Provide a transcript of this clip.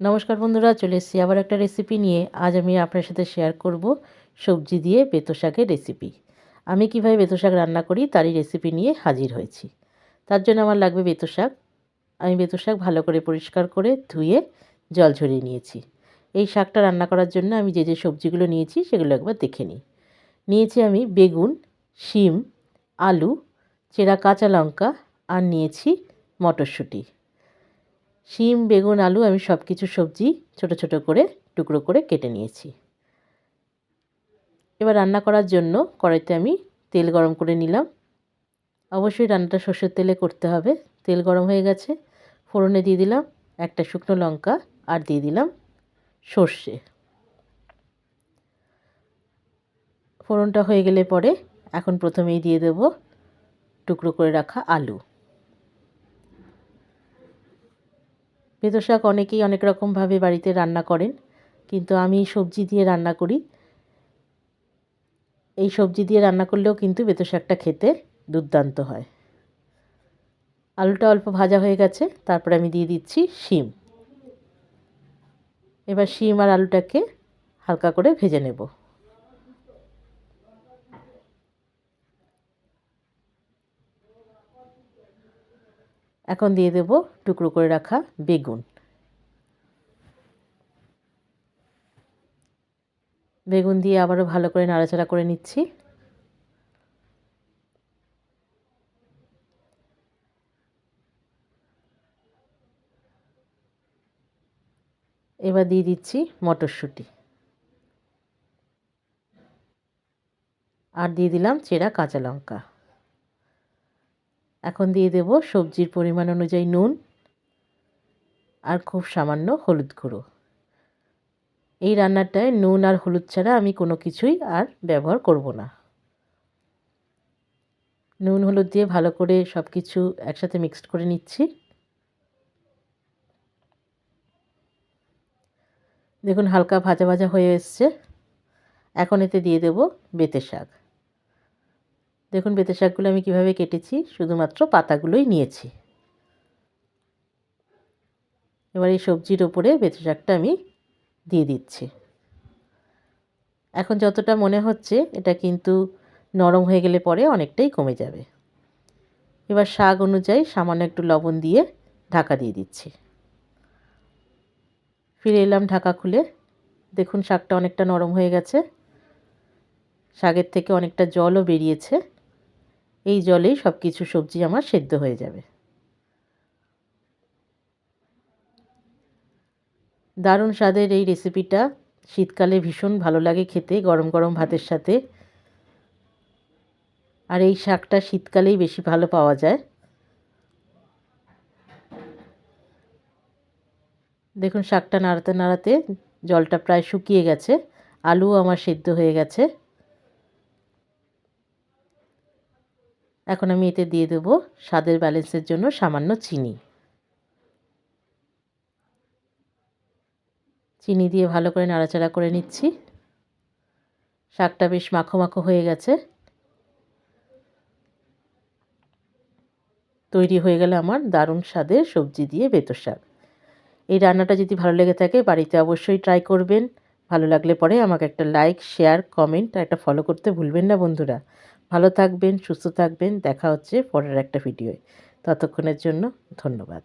নমস্কার বন্ধুরা, চলে এসেছি আবার একটা রেসিপি নিয়ে। আজ আমি আপনার সাথে শেয়ার করব সবজি দিয়ে বেতো শাকের রেসিপি আমি কীভাবে বেতো শাক রান্না করি তারই রেসিপি নিয়ে হাজির হয়েছি। তার জন্য আমার লাগবে বেতো শাক। আমি বেতো শাক ভালো করে পরিষ্কার করে ধুয়ে জল ঝরিয়ে নিয়েছি। এই শাকটা রান্না করার জন্য আমি যে যে সবজিগুলো নিয়েছি সেগুলো একবার দেখে নিই। নিয়েছি আমি বেগুন, শিম, আলু, চেরা কাঁচা লঙ্কা আর নিয়েছি মটরশুঁটি। শিম, বেগুন, আলু আমি সব কিছু সবজি ছোট ছোট করে, টুকরো করে কেটে নিয়েছি। এবার রান্না করার জন্য কড়াইতে আমি তেল গরম করে নিলাম। অবশ্যই রান্নাটা সর্ষের তেলে করতে হবে। তেল গরম হয়ে গেছে। ফোড়নে দিয়ে দিলাম একটা শুকনো লঙ্কা আর দিয়ে দিলাম সর্ষে। ফোড়নটা হয়ে গেলে পরে এখন প্রথমেই দিয়ে দেব টুকরো করে রাখা আলু। বেতো শাক অনেকেই অনেক রকমভাবে বাড়িতে রান্না করেন, কিন্তু আমি সবজি দিয়ে রান্না করি। এই সবজি দিয়ে রান্না করলেও কিন্তু বেতো শাকটা খেতে দুর্দান্ত হয়। আলুটা অল্প ভাজা হয়ে গেছে, তারপরে আমি দিয়ে দিচ্ছি শিম। এবার শিম আর আলুটাকে হালকা করে ভেজে নেব। এখন দিয়ে দেব টুকরো করে রাখা বেগুন। বেগুন দিয়ে আবারও ভালো করে নাড়াচাড়া করে নিচ্ছি। এবার দিয়ে দিচ্ছি মটরশুঁটি। আর দিয়ে দিলাম চেরা কাঁচা লঙ্কা। এখন দিয়ে দেব সবজির পরিমাণ অনুযায়ী নুন আর খুব সামান্য হলুদ গুঁড়ো। এই রান্নাটায় নুন আর হলুদ ছাড়া আমি কোনো কিছুই আর ব্যবহার করব না। নুন হলুদ দিয়ে ভালো করে সব কিছু একসাথে মিক্সড করে নিচ্ছি। দেখুন হালকা ভাজা ভাজা হয়ে এসছে। এখন এতে দিয়ে দেব বেতে শাক। দেখুন বেতে শাকগুলো আমি কীভাবে কেটেছি, শুধুমাত্র পাতাগুলোই নিয়েছি। এবার এই সবজির ওপরে বেতে শাকটা আমি দিয়ে দিচ্ছি। এখন যতটা মনে হচ্ছে, এটা কিন্তু নরম হয়ে গেলে পরে অনেকটাই কমে যাবে। এবার শাক অনুযায়ী সামান্য একটু লবণ দিয়ে ঢাকা দিয়ে দিচ্ছি। ফিরে এলাম ঢাকা খুলে। দেখুন শাকটা অনেকটা নরম হয়ে গেছে। শাকের থেকে অনেকটা জলও বেরিয়েছে। এই জলেই সব কিছু সবজি আমার সেদ্ধ হয়ে যাবে। দারুণ স্বাদের এই রেসিপিটা। শীতকালে ভীষণ ভালো লাগে খেতে, গরম গরম ভাতের সাথে। আর এই শাকটা শীতকালেই বেশি ভালো পাওয়া যায়। দেখুন, শাকটা নাড়াতে নাড়াতে জলটা প্রায় শুকিয়ে গেছে। আলু আমার সেদ্ধ হয়ে গেছে। এখন আমি এতে দিয়ে দেবো স্বাদের ব্যালেন্সের জন্য সামান্য চিনি। চিনি দিয়ে ভালো করে নাড়াচাড়া করে নিচ্ছি। শাকটা বেশ মাখো মাখো হয়ে গেছে। তৈরি হয়ে গেলে আমার দারুণ স্বাদের সবজি দিয়ে বেতো শাক। এই রান্নাটা যদি ভালো লেগে থাকে বাড়িতে অবশ্যই ট্রাই করবেন। ভালো লাগলে পরে আমাকে একটা লাইক শেয়ার কমেন্ট একটা ফলো করতে ভুলবেন না বন্ধুরা। ভালো থাকবেন সুস্থ থাকবেন। দেখা হচ্ছে পরের একটা ভিডিওয়। ততক্ষণের জন্য ধন্যবাদ।